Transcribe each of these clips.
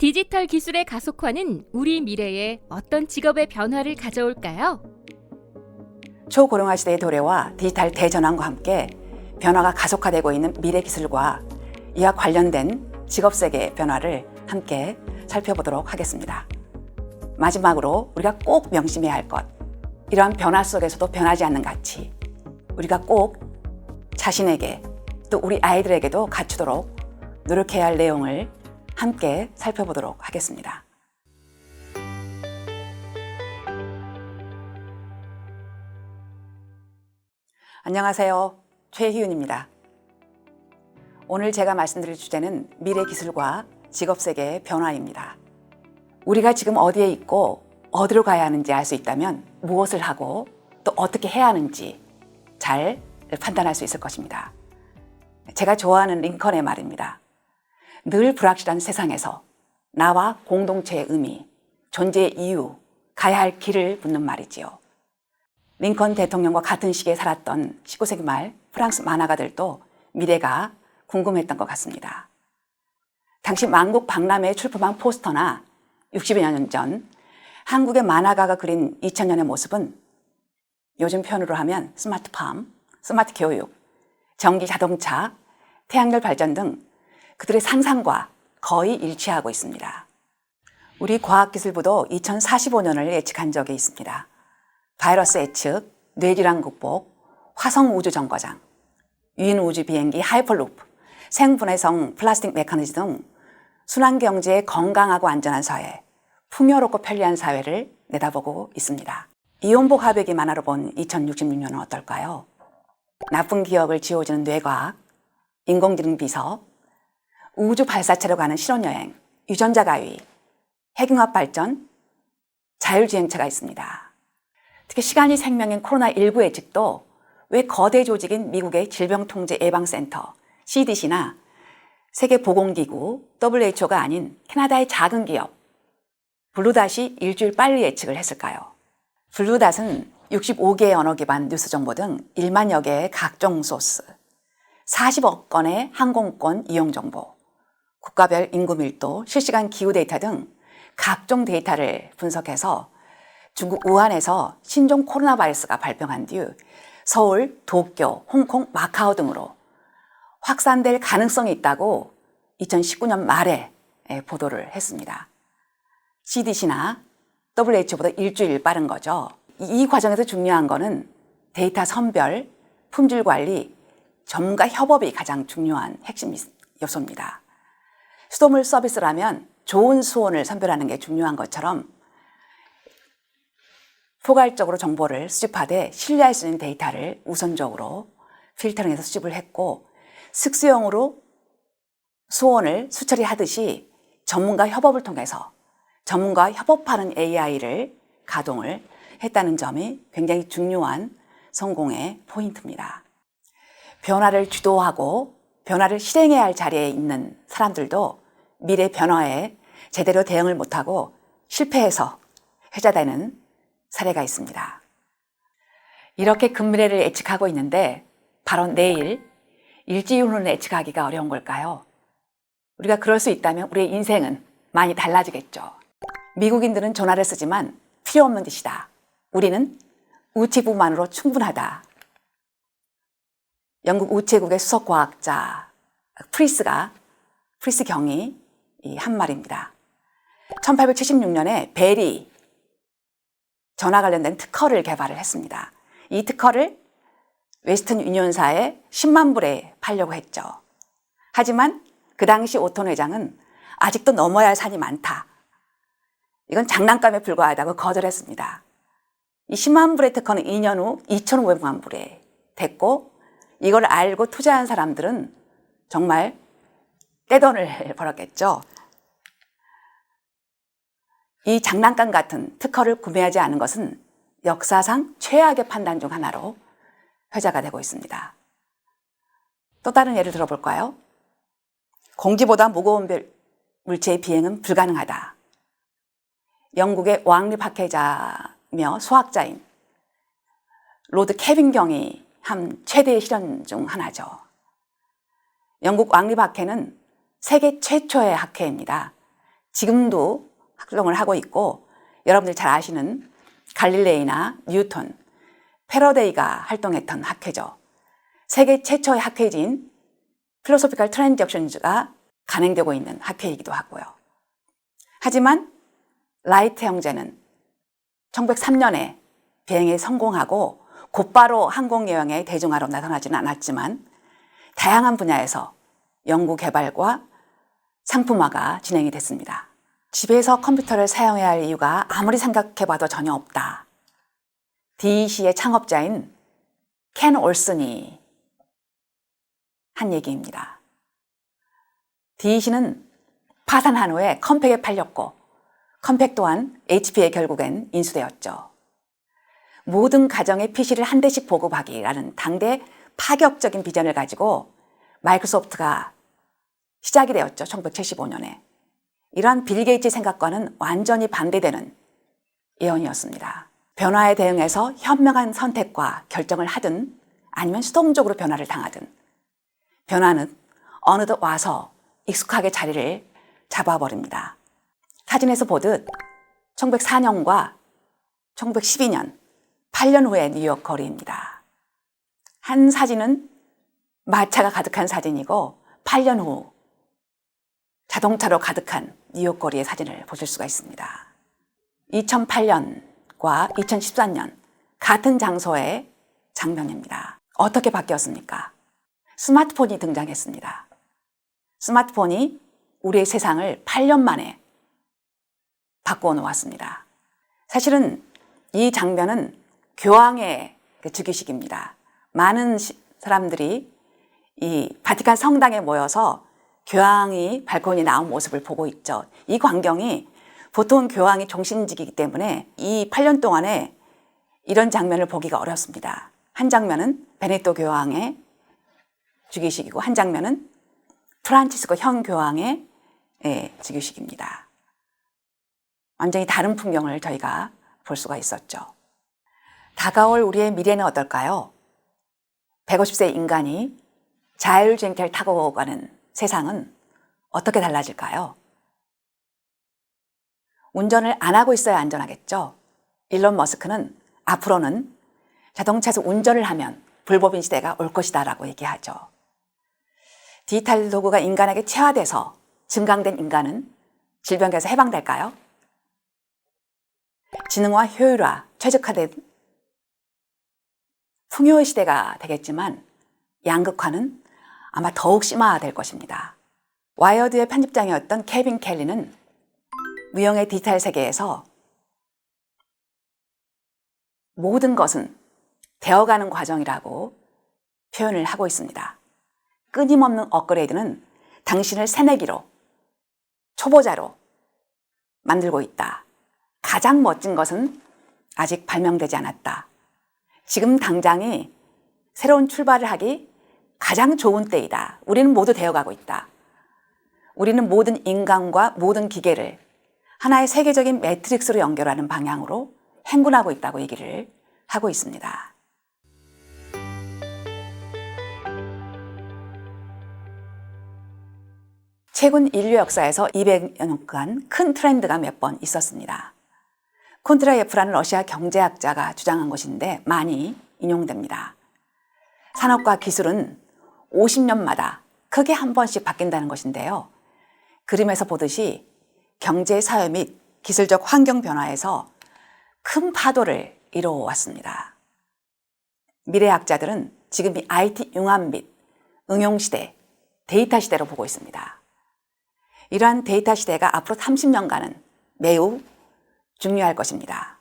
디지털 기술의 가속화는 우리 미래에 어떤 직업의 변화를 가져올까요? 초고령화 시대의 도래와 디지털 대전환과 함께 변화가 가속화되고 있는 미래 기술과 이와 관련된 직업 세계의 변화를 함께 살펴보도록 하겠습니다. 마지막으로 우리가 꼭 명심해야 할 것, 이러한 변화 속에서도 변하지 않는 가치, 우리가 꼭 자신에게 또 우리 아이들에게도 갖추도록 노력해야 할 내용을 함께 살펴보도록 하겠습니다. 안녕하세요. 최희윤입니다. 오늘 제가 말씀드릴 주제는 미래 기술과 직업 세계의 변화입니다. 우리가 지금 어디에 있고 어디로 가야 하는지 알 수 있다면 무엇을 하고 또 어떻게 해야 하는지 잘 판단할 수 있을 것입니다. 제가 좋아하는 링컨의 말입니다. 늘 불확실한 세상에서 나와 공동체의 의미, 존재의 이유, 가야 할 길을 묻는 말이지요. 링컨 대통령과 같은 시기에 살았던 19세기 말 프랑스 만화가들도 미래가 궁금했던 것 같습니다. 당시 만국 박람회에 출품한 포스터나 60여 년 전 한국의 만화가가 그린 2000년의 모습은 요즘 표현으로 하면 스마트팜, 스마트 교육, 전기 자동차, 태양열 발전 등 그들의 상상과 거의 일치하고 있습니다. 우리 과학기술부도 2045년을 예측한 적이 있습니다. 바이러스 예측, 뇌질환 극복, 화성 우주 정거장, 유인 우주 비행기 하이퍼루프, 생분해성 플라스틱 메커니즘 등 순환 경제의 건강하고 안전한 사회, 풍요롭고 편리한 사회를 내다보고 있습니다. 이온복 화백이 만화로 본 2066년은 어떨까요? 나쁜 기억을 지워주는 뇌과학, 인공지능 비서, 우주 발사체로 가는 신혼여행, 유전자 가위, 핵융합 발전, 자율주행차가 있습니다. 특히 시간이 생명인 코로나19 예측도 왜 거대 조직인 미국의 질병통제 예방센터 CDC나 세계보건기구 WHO가 아닌 캐나다의 작은 기업 블루닷이 일주일 빨리 예측을 했을까요? 블루닷은 65개의 언어 기반 뉴스 정보 등 1만여 개의 각종 소스, 40억 건의 항공권 이용 정보, 국가별 인구 밀도, 실시간 기후 데이터 등 각종 데이터를 분석해서 중국 우한에서 신종 코로나 바이러스가 발병한 뒤 서울, 도쿄, 홍콩, 마카오 등으로 확산될 가능성이 있다고 2019년 말에 보도를 했습니다. CDC나 WHO보다 일주일 빠른 거죠. 이 과정에서 중요한 거는 데이터 선별, 품질 관리, 전문가 협업이 가장 중요한 핵심 요소입니다. 수돗물 서비스라면 좋은 수온을 선별하는 게 중요한 것처럼 포괄적으로 정보를 수집하되 신뢰할 수 있는 데이터를 우선적으로 필터링해서 수집을 했고 특수용으로 수온을 수처리 하듯이 전문가 협업을 통해서 전문가 협업하는 AI를 가동을 했다는 점이 굉장히 중요한 성공의 포인트입니다. 변화를 주도하고 변화를 실행해야 할 자리에 있는 사람들도 미래 변화에 제대로 대응을 못하고 실패해서 회자되는 사례가 있습니다. 이렇게 금미래를 예측하고 있는데 바로 내일 일지윤을 예측하기가 어려운 걸까요? 우리가 그럴 수 있다면 우리의 인생은 많이 달라지겠죠. 미국인들은 전화를 쓰지만 필요 없는 짓이다. 우리는 우체국만으로 충분하다. 영국 우체국의 수석 과학자 프리스가 프리스 경이 한 말입니다. 1876년에 벨이 전화 관련된 특허를 개발을 했습니다. 이 특허를 웨스턴 유니온사에 10만 불에 팔려고 했죠. 하지만 그 당시 오톤 회장은 아직도 넘어야 할 산이 많다. 이건 장난감에 불과하다고 거절했습니다. 이 10만 불의 특허는 2년 후 2,500만 불에 됐고 이걸 알고 투자한 사람들은 정말 떼돈을 벌었겠죠. 이 장난감 같은 특허를 구매하지 않은 것은 역사상 최악의 판단 중 하나로 회자가 되고 있습니다. 또 다른 예를 들어볼까요? 공기보다 무거운 물체의 비행은 불가능하다. 영국의 왕립학회자며 수학자인 로드 케빈 경이 한 최대의 실현 중 하나죠. 영국 왕립학회는 세계 최초의 학회입니다. 지금도 활동을 하고 있고 여러분들 잘 아시는 갈릴레이나 뉴턴, 패러데이가 활동했던 학회죠. 세계 최초의 학회지인 필로소피컬 트랜잭션즈가 간행되고 있는 학회이기도 하고요. 하지만 라이트 형제는 1903년에 비행에 성공하고 곧바로 항공여행의 대중화로 나타나지는 않았지만 다양한 분야에서 연구 개발과 상품화가 진행이 됐습니다. 집에서 컴퓨터를 사용해야 할 이유가 아무리 생각해봐도 전혀 없다. DEC의 창업자인 켄 올슨이 한 얘기입니다. DEC는 파산한 후에 컴팩에 팔렸고 컴팩 또한 HP에 결국엔 인수되었죠. 모든 가정의 PC를 한 대씩 보급하기라는 당대 파격적인 비전을 가지고 마이크로소프트가 시작이 되었죠. 1975년에. 이러한 빌 게이츠 생각과는 완전히 반대되는 예언이었습니다. 변화에 대응해서 현명한 선택과 결정을 하든 아니면 수동적으로 변화를 당하든 변화는 어느덧 와서 익숙하게 자리를 잡아버립니다. 사진에서 보듯 1904년과 1912년 8년 후의 뉴욕 거리입니다. 한 사진은 마차가 가득한 사진이고 8년 후 자동차로 가득한 뉴욕 거리의 사진을 보실 수가 있습니다. 2008년과 2014년 같은 장소의 장면입니다. 어떻게 바뀌었습니까? 스마트폰이 등장했습니다. 스마트폰이 우리의 세상을 8년 만에 바꾸어 놓았습니다. 사실은 이 장면은 교황의 그 즉위식입니다. 많은 사람들이 이 바티칸 성당에 모여서 교황이 발코니 나온 모습을 보고 있죠. 이 광경이 보통 교황이 종신직이기 때문에 이 8년 동안에 이런 장면을 보기가 어렵습니다. 한 장면은 베네토 교황의 즉위식이고 한 장면은 프란치스코 현 교황의 예, 즉위식입니다. 완전히 다른 풍경을 저희가 볼 수가 있었죠. 다가올 우리의 미래는 어떨까요? 150세 인간이 자율주행차를 타고 가는 세상은 어떻게 달라질까요? 운전을 안 하고 있어야 안전하겠죠? 일론 머스크는 앞으로는 자동차에서 운전을 하면 불법인 시대가 올 것이다 라고 얘기하죠. 디지털 도구가 인간에게 체화돼서 증강된 인간은 질병에서 해방될까요? 지능화, 효율화, 최적화된 풍요의 시대가 되겠지만 양극화는 아마 더욱 심화될 것입니다. 와이어드의 편집장이었던 케빈 켈리는 무형의 디지털 세계에서 모든 것은 되어가는 과정이라고 표현을 하고 있습니다. 끊임없는 업그레이드는 당신을 새내기로, 초보자로 만들고 있다. 가장 멋진 것은 아직 발명되지 않았다. 지금 당장이 새로운 출발을 하기 가장 좋은 때이다. 우리는 모두 되어가고 있다. 우리는 모든 인간과 모든 기계를 하나의 세계적인 매트릭스로 연결하는 방향으로 행군하고 있다고 얘기를 하고 있습니다. 최근 인류 역사에서 200여 년간 큰 트렌드가 몇 번 있었습니다. 콘트라예프라는 러시아 경제학자가 주장한 것인데 많이 인용됩니다. 산업과 기술은 50년마다 크게 한 번씩 바뀐다는 것인데요. 그림에서 보듯이 경제, 사회 및 기술적 환경 변화에서 큰 파도를 이루어왔습니다. 미래학자들은 지금 이 IT 융합 및 응용 시대, 데이터 시대로 보고 있습니다. 이러한 데이터 시대가 앞으로 30년간은 매우 중요할 것입니다.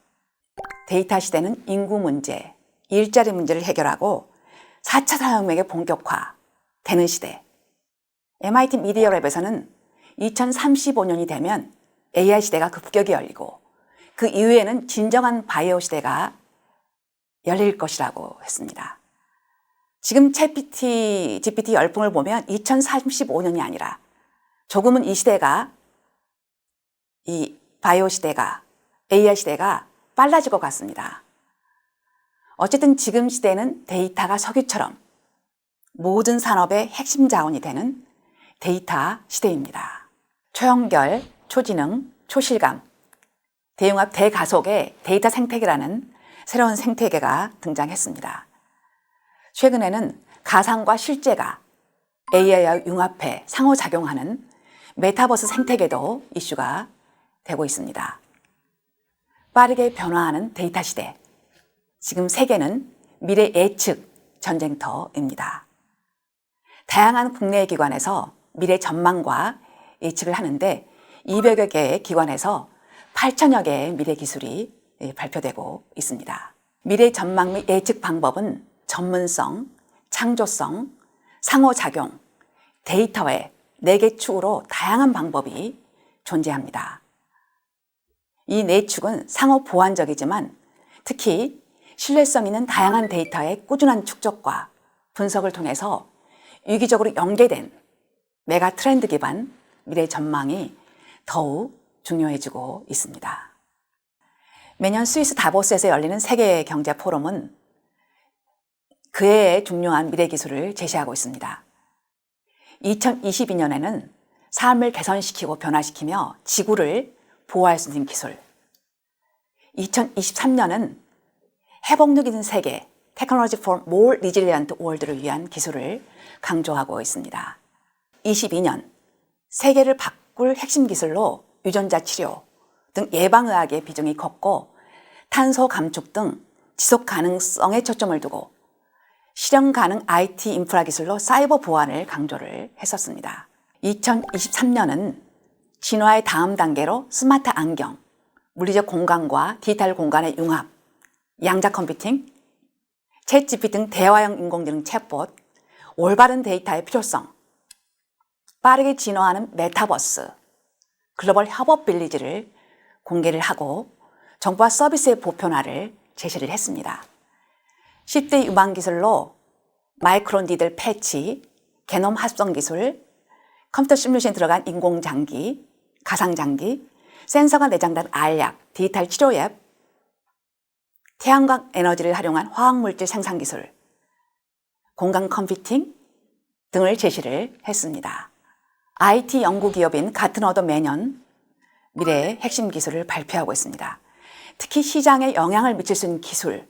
데이터 시대는 인구 문제, 일자리 문제를 해결하고 4차 산업혁명의 본격화 되는 시대. MIT 미디어 랩에서는 2035년이 되면 AI 시대가 급격히 열리고 그 이후에는 진정한 바이오 시대가 열릴 것이라고 했습니다. 지금 챗PT, GPT 열풍을 보면 2035년이 아니라 조금은 이 시대가 이 바이오 시대가 AI 시대가 빨라질 것 같습니다. 어쨌든 지금 시대는 데이터가 석유처럼 모든 산업의 핵심 자원이 되는 데이터 시대입니다. 최영결 초지능, 초실감, 대융합 대가속의 데이터 생태계라는 새로운 생태계가 등장했습니다. 최근에는 가상과 실제가 AI와 융합해 상호작용하는 메타버스 생태계도 이슈가 되고 있습니다. 빠르게 변화하는 데이터 시대. 지금 세계는 미래 예측 전쟁터입니다. 다양한 국내 기관에서 미래 전망과 예측을 하는데 200여 개의 기관에서 8천여 개의 미래 기술이 발표되고 있습니다. 미래 전망 및 예측 방법은 전문성, 창조성, 상호작용, 데이터의 4개 축으로 다양한 방법이 존재합니다. 이네 축은 상호 보완적이지만 특히 신뢰성 있는 다양한 데이터의 꾸준한 축적과 분석을 통해서 유기적으로 연계된 메가 트렌드 기반 미래 전망이 더욱 중요해지고 있습니다. 매년 스위스 다보스에서 열리는 세계 경제 포럼은 그해의 중요한 미래 기술을 제시하고 있습니다. 2022년에는 삶을 개선시키고 변화시키며 지구를 보호할 수 있는 기술. 2023년은 회복력 있는 세계, Technology for More Resilient World를 위한 기술을 강조하고 있습니다. 22년, 세계를 바꿀 핵심 기술로 유전자 치료 등 예방의학의 비중이 컸고 탄소 감축 등 지속 가능성에 초점을 두고 실현 가능 IT 인프라 기술로 사이버 보안을 강조를 했었습니다. 2023년은 진화의 다음 단계로 스마트 안경, 물리적 공간과 디지털 공간의 융합, 양자 컴퓨팅, 챗 GP 등 대화형 인공지능 챗봇, 올바른 데이터의 필요성, 빠르게 진화하는 메타버스, 글로벌 협업 빌리지를 공개를 하고 정보와 서비스의 보편화를 제시를 했습니다. 10대 유망 기술로 마이크론 니들 패치, 게놈 합성 기술, 컴퓨터 시뮬레이션에 들어간 인공장기, 가상장기, 센서가 내장된 알약, 디지털 치료 앱, 태양광 에너지를 활용한 화학물질 생산 기술, 공간 컴퓨팅 등을 제시를 했습니다. IT 연구 기업인 가트너도 매년 미래의 핵심 기술을 발표하고 있습니다. 특히 시장에 영향을 미칠 수 있는 기술,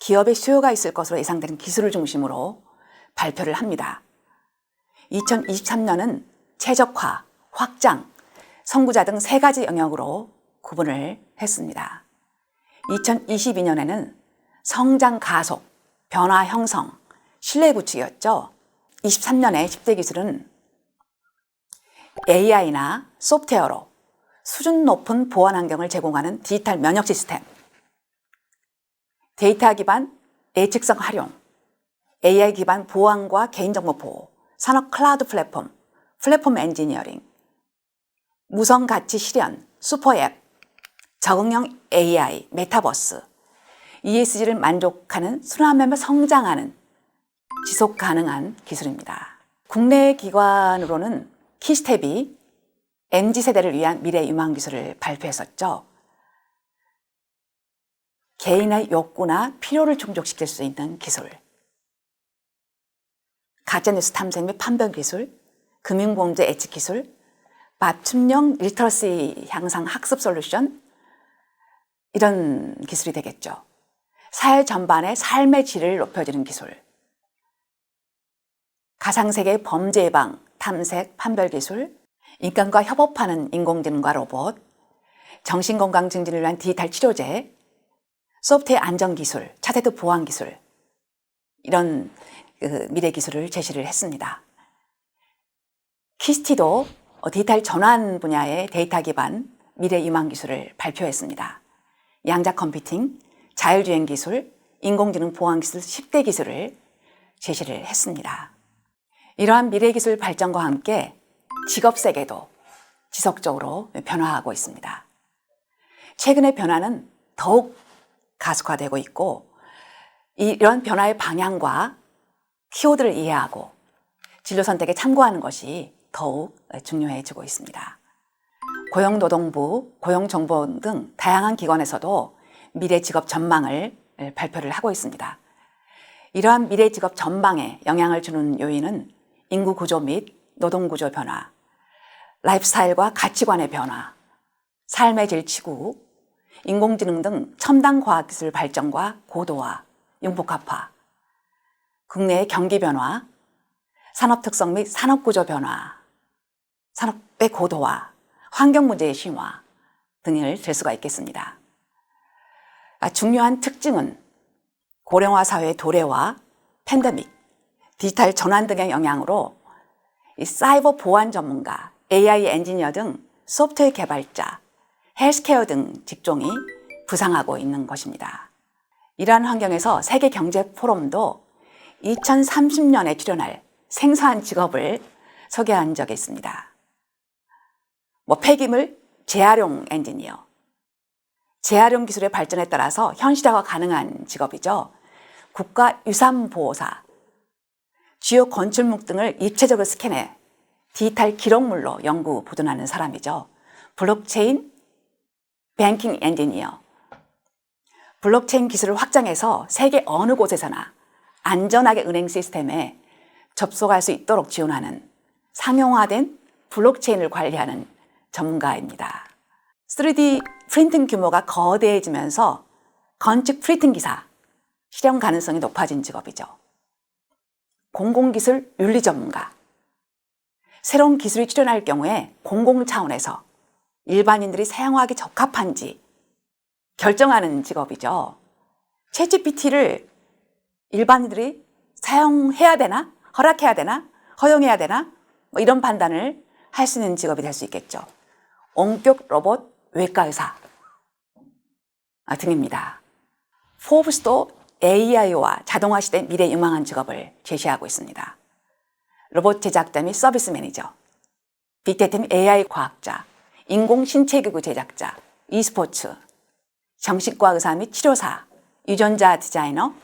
기업의 수요가 있을 것으로 예상되는 기술을 중심으로 발표를 합니다. 2023년은 최적화, 확장, 선구자 등 세 가지 영역으로 구분을 했습니다. 2022년에는 성장 가속, 변화 형성, 신뢰 구축이었죠. 23년의 10대 기술은 AI나 소프트웨어로 수준 높은 보안 환경을 제공하는 디지털 면역 시스템, 데이터 기반 예측성 활용, AI 기반 보안과 개인정보 보호, 산업 클라우드 플랫폼, 플랫폼 엔지니어링, 무성 가치 실현, 슈퍼 앱, 적응형 AI, 메타버스, ESG를 만족하는 순환하며 성장하는 지속 가능한 기술입니다. 국내 기관으로는 키스텝이 MZ 세대를 위한 미래 유망 기술을 발표했었죠. 개인의 욕구나 필요를 충족시킬 수 있는 기술. 가짜뉴스 탐색 및 판별 기술, 금융범죄 예측 기술, 맞춤형 리터러시 향상 학습 솔루션, 이런 기술이 되겠죠. 사회 전반의 삶의 질을 높여주는 기술. 가상세계 범죄 예방, 탐색, 판별 기술, 인간과 협업하는 인공지능과 로봇, 정신건강 증진을 위한 디지털 치료제, 소프트웨어 안전 기술, 차세대 보안 기술, 이런 그 미래 기술을 제시를 했습니다. 키스티도 디지털 전환 분야의 데이터 기반 미래 유망 기술을 발표했습니다. 양자 컴퓨팅, 자율주행 기술, 인공지능 보안 기술 10대 기술을 제시를 했습니다. 이러한 미래 기술 발전과 함께 직업 세계도 지속적으로 변화하고 있습니다. 최근의 변화는 더욱 가속화되고 있고 이런 변화의 방향과 키워드를 이해하고 진로 선택에 참고하는 것이 더욱 중요해지고 있습니다. 고용노동부, 고용정보원 등 다양한 기관에서도 미래 직업 전망을 발표를 하고 있습니다. 이러한 미래 직업 전망에 영향을 주는 요인은 인구 구조 및 노동 구조 변화, 라이프스타일과 가치관의 변화, 삶의 질 치구, 인공지능 등 첨단 과학기술 발전과 고도화, 융복합화, 국내의 경기 변화, 산업 특성 및 산업 구조 변화, 산업의 고도화, 환경 문제의 심화 등을 들 수가 있겠습니다. 아, 중요한 특징은 고령화 사회의 도래와 팬데믹, 디지털 전환 등의 영향으로 이 사이버 보안 전문가, AI 엔지니어 등 소프트웨어 개발자, 헬스케어 등 직종이 부상하고 있는 것입니다. 이러한 환경에서 세계 경제 포럼도 2030년에 출연할 생소한 직업을 소개한 적이 있습니다. 뭐 폐기물 재활용 엔지니어. 재활용 기술의 발전에 따라서 현실화가 가능한 직업이죠. 국가 유산보호사. 주요 건축물 등을 입체적으로 스캔해 디지털 기록물로 연구 보존하는 사람이죠. 블록체인 뱅킹 엔지니어. 블록체인 기술을 확장해서 세계 어느 곳에서나 안전하게 은행 시스템에 접속할 수 있도록 지원하는 상용화된 블록체인을 관리하는 전문가입니다. 3D 프린팅 규모가 거대해지면서 건축 프린팅 기사 실현 가능성이 높아진 직업이죠. 공공기술 윤리 전문가. 새로운 기술이 출현할 경우에 공공 차원에서 일반인들이 사용하기 적합한지 결정하는 직업이죠. 챗GPT를 일반인들이 사용해야 되나? 허락해야 되나? 허용해야 되나? 뭐 이런 판단을 할 수 있는 직업이 될 수 있겠죠. 원격 로봇 외과 의사 아, 등입니다. 포브스도 AI와 자동화 시대 미래 유망한 직업을 제시하고 있습니다. 로봇 제작자 및 서비스 매니저, 빅데이터 및 AI 과학자, 인공신체기구 제작자, e스포츠, 정신과 의사 및 치료사, 유전자 디자이너,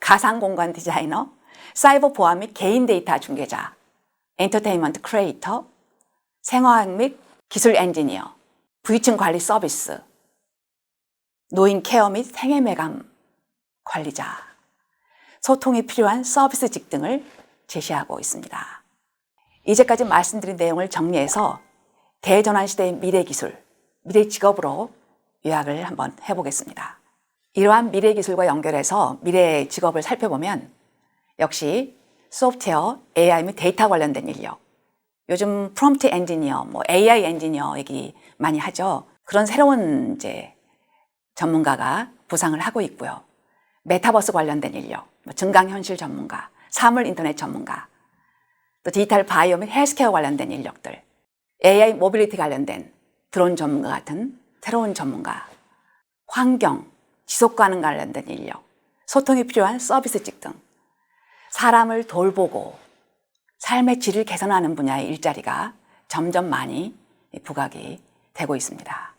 가상공간 디자이너, 사이버 보안 및 개인 데이터 중개자, 엔터테인먼트 크리에이터, 생화학 및 기술 엔지니어, 부유층 관리 서비스, 노인 케어 및 생애 매감 관리자, 소통이 필요한 서비스직 등을 제시하고 있습니다. 이제까지 말씀드린 내용을 정리해서 대전환 시대의 미래 기술, 미래 직업으로 요약을 한번 해보겠습니다. 이러한 미래 기술과 연결해서 미래 직업을 살펴보면 역시 소프트웨어, AI 및 데이터 관련된 인력, 요즘 프롬프트 엔지니어, 뭐 AI 엔지니어 얘기 많이 하죠. 그런 새로운 이제 전문가가 부상을 하고 있고요. 메타버스 관련된 인력, 뭐 증강현실 전문가, 사물 인터넷 전문가, 또 디지털 바이오 및 헬스케어 관련된 인력들, AI 모빌리티 관련된 드론 전문가 같은 새로운 전문가, 환경, 지속 가능 관련된 인력, 소통이 필요한 서비스직 등 사람을 돌보고 삶의 질을 개선하는 분야의 일자리가 점점 많이 부각이 되고 있습니다.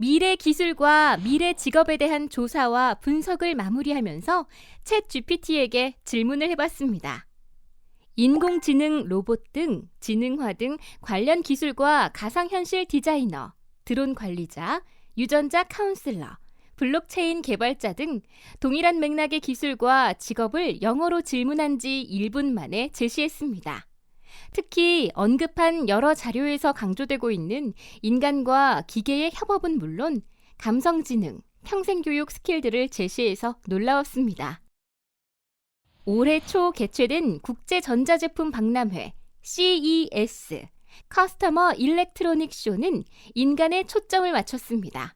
미래 기술과 미래 직업에 대한 조사와 분석을 마무리하면서 챗 GPT에게 질문을 해봤습니다. 인공지능 로봇 등 지능화 등 관련 기술과 가상현실 디자이너, 드론 관리자, 유전자 카운슬러, 블록체인 개발자 등 동일한 맥락의 기술과 직업을 영어로 질문한 지 1분 만에 제시했습니다. 특히 언급한 여러 자료에서 강조되고 있는 인간과 기계의 협업은 물론 감성지능, 평생교육 스킬들을 제시해서 놀라웠습니다. 올해 초 개최된 국제전자제품 박람회 CES 커스터머 일렉트로닉 쇼는 인간에 초점을 맞췄습니다.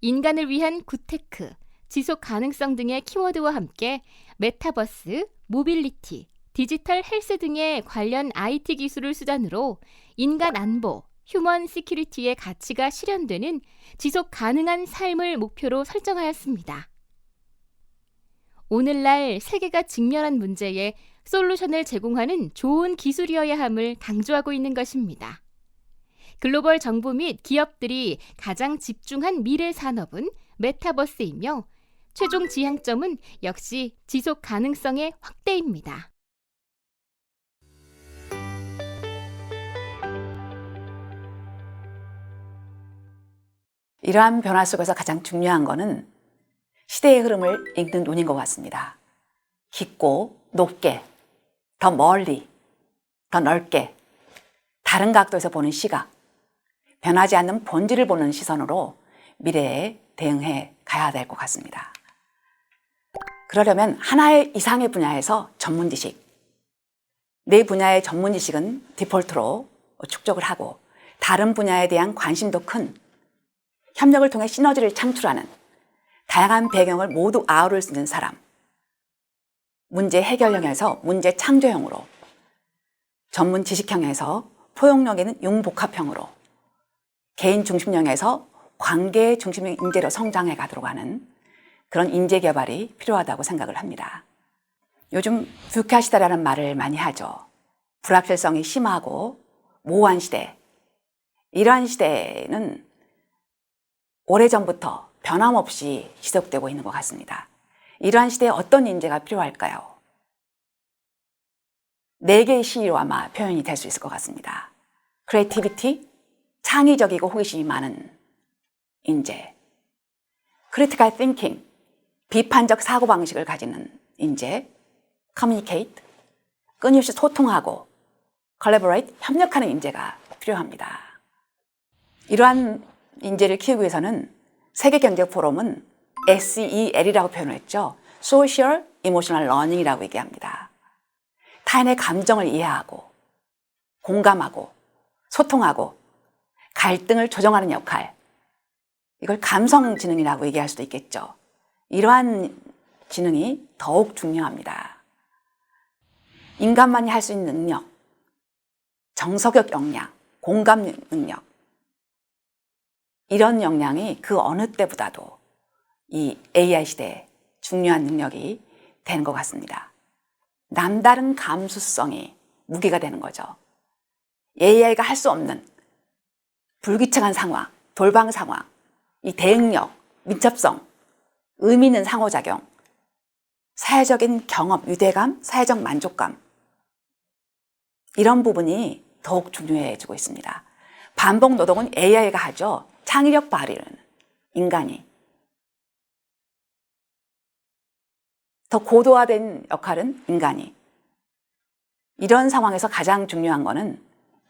인간을 위한 구테크, 지속 가능성 등의 키워드와 함께 메타버스, 모빌리티, 디지털 헬스 등의 관련 IT 기술을 수단으로 인간 안보, 휴먼 시큐리티의 가치가 실현되는 지속 가능한 삶을 목표로 설정하였습니다. 오늘날 세계가 직면한 문제에 솔루션을 제공하는 좋은 기술이어야 함을 강조하고 있는 것입니다. 글로벌 정부 및 기업들이 가장 집중한 미래 산업은 메타버스이며 최종 지향점은 역시 지속 가능성의 확대입니다. 이러한 변화 속에서 가장 중요한 것은 시대의 흐름을 읽는 눈인 것 같습니다. 깊고 높게, 더 멀리, 더 넓게, 다른 각도에서 보는 시각, 변하지 않는 본질을 보는 시선으로 미래에 대응해 가야 될 것 같습니다. 그러려면 하나의 이상의 분야에서 전문 지식, 내 분야의 전문 지식은 디폴트로 축적을 하고 다른 분야에 대한 관심도 큰 협력을 통해 시너지를 창출하는 다양한 배경을 모두 아우를 수 있는 사람, 문제 해결형에서 문제 창조형으로, 전문 지식형에서 포용력 있는 융복합형으로, 개인 중심형에서 관계 중심형 인재로 성장해 가도록 하는 그런 인재 개발이 필요하다고 생각을 합니다. 요즘 시대라는 말을 많이 하죠. 불확실성이 심하고 모호한 시대. 이러한 시대는 오래전부터 변함없이 지속되고 있는 것 같습니다. 이러한 시대에 어떤 인재가 필요할까요? 네 개의 C로 아마 표현이 될 수 있을 것 같습니다. 크리에이티비티, 창의적이고 호기심이 많은 인재. 크리티컬 띵킹, 비판적 사고방식을 가지는 인재. 커뮤니케이트, 끊임없이 소통하고 컬래버레이트, 협력하는 인재가 필요합니다. 이러한 인재를 키우기 위해서는 세계경제포럼은 SEL이라고 표현을 했죠. Social Emotional Learning이라고 얘기합니다. 타인의 감정을 이해하고 공감하고 소통하고 갈등을 조정하는 역할. 이걸 감성지능이라고 얘기할 수도 있겠죠. 이러한 지능이 더욱 중요합니다. 인간만이 할 수 있는 능력, 정서적 역량, 공감 능력, 이런 역량이 그 어느 때보다도 이 AI 시대에 중요한 능력이 되는 것 같습니다. 남다른 감수성이 무기가 되는 거죠. AI가 할 수 없는 불규칙한 상황, 돌방 상황, 이 대응력, 민첩성, 의미 있는 상호작용, 사회적인 경험, 유대감, 사회적 만족감, 이런 부분이 더욱 중요해지고 있습니다. 반복 노동은 AI가 하죠. 창의력 발휘는 인간이. 더 고도화된 역할은 인간이. 이런 상황에서 가장 중요한 것은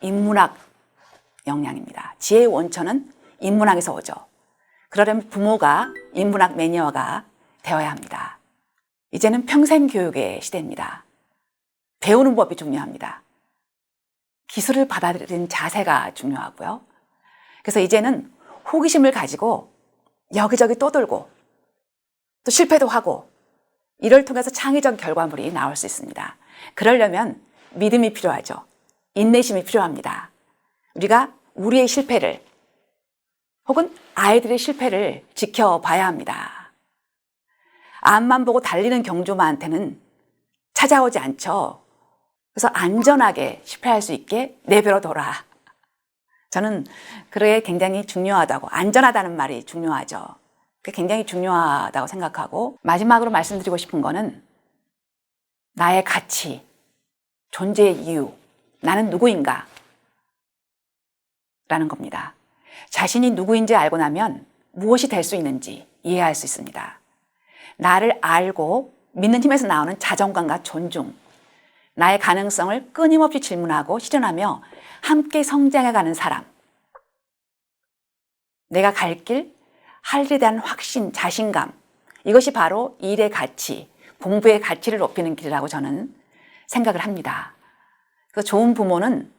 인문학 역량입니다. 지혜의 원천은 인문학에서 오죠. 그러려면 부모가 인문학 매니어가 되어야 합니다. 이제는 평생 교육의 시대입니다. 배우는 법이 중요합니다. 기술을 받아들이는 자세가 중요하고요. 그래서 이제는 호기심을 가지고 여기저기 떠돌고 또 실패도 하고 이를 통해서 창의적 결과물이 나올 수 있습니다. 그러려면 믿음이 필요하죠. 인내심이 필요합니다. 우리가 우리의 실패를 혹은 아이들의 실패를 지켜봐야 합니다. 앞만 보고 달리는 경주마한테는 찾아오지 않죠. 그래서 안전하게 실패할 수 있게 내버려 둬라. 저는 그게 굉장히 중요하다고, 안전하다는 말이 중요하죠. 그게 굉장히 중요하다고 생각하고, 마지막으로 말씀드리고 싶은 거는 나의 가치, 존재의 이유, 나는 누구인가? 라는 겁니다. 자신이 누구인지 알고 나면 무엇이 될 수 있는지 이해할 수 있습니다. 나를 알고 믿는 힘에서 나오는 자존감과 존중, 나의 가능성을 끊임없이 질문하고 실현하며 함께 성장해가는 사람. 내가 갈 길, 할 일에 대한 확신, 자신감. 이것이 바로 일의 가치, 공부의 가치를 높이는 길이라고 저는 생각을 합니다. 그 좋은 부모는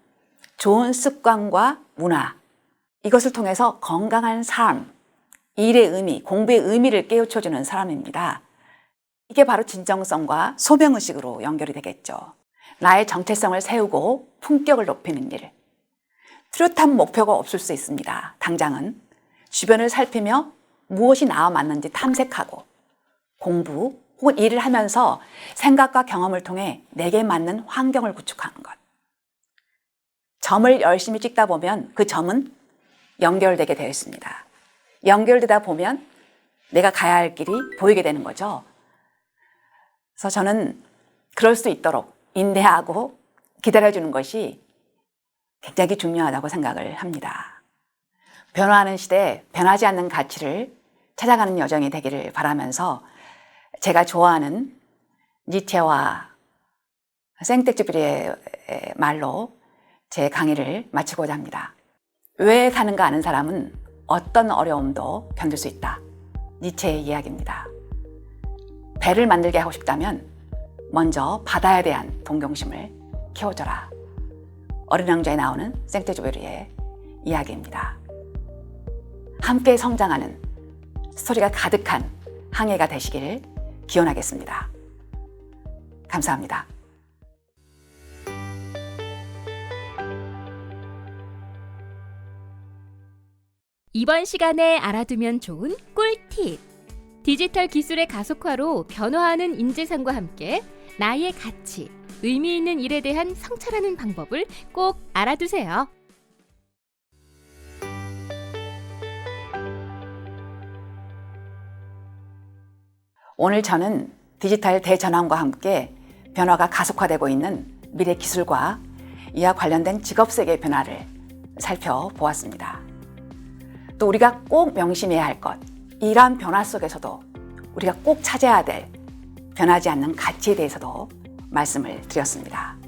좋은 습관과 문화, 이것을 통해서 건강한 삶, 일의 의미, 공부의 의미를 깨우쳐주는 사람입니다. 이게 바로 진정성과 소명의식으로 연결이 되겠죠. 나의 정체성을 세우고 품격을 높이는 일. 뚜렷한 목표가 없을 수 있습니다. 당장은 주변을 살피며 무엇이 나와 맞는지 탐색하고 공부 혹은 일을 하면서 생각과 경험을 통해 내게 맞는 환경을 구축하는 것. 점을 열심히 찍다 보면 그 점은 연결되게 되어 있습니다. 연결되다 보면 내가 가야 할 길이 보이게 되는 거죠. 그래서 저는 그럴 수 있도록 인내하고 기다려주는 것이 굉장히 중요하다고 생각을 합니다. 변화하는 시대에 변하지 않는 가치를 찾아가는 여정이 되기를 바라면서 제가 좋아하는 니체와 생텍쥐피리의 말로 제 강의를 마치고자 합니다. 왜 사는가 아는 사람은 어떤 어려움도 견딜 수 있다. 니체의 이야기입니다. 배를 만들게 하고 싶다면 먼저 바다에 대한 동경심을 키워줘라. 어린 왕자에 나오는 생테주베리의 이야기입니다. 함께 성장하는 스토리가 가득한 항해가 되시길 기원하겠습니다. 감사합니다. 이번 시간에 알아두면 좋은 꿀팁. 디지털 기술의 가속화로 변화하는 인재상과 함께 나의 가치, 의미 있는 일에 대한 성찰하는 방법을 꼭 알아두세요. 오늘 저는 디지털 대전환과 함께 변화가 가속화되고 있는 미래 기술과 이와 관련된 직업 세계 변화를 살펴보았습니다. 또 우리가 꼭 명심해야 할 것, 이러한 변화 속에서도 우리가 꼭 찾아야 될 변하지 않는 가치에 대해서도 말씀을 드렸습니다.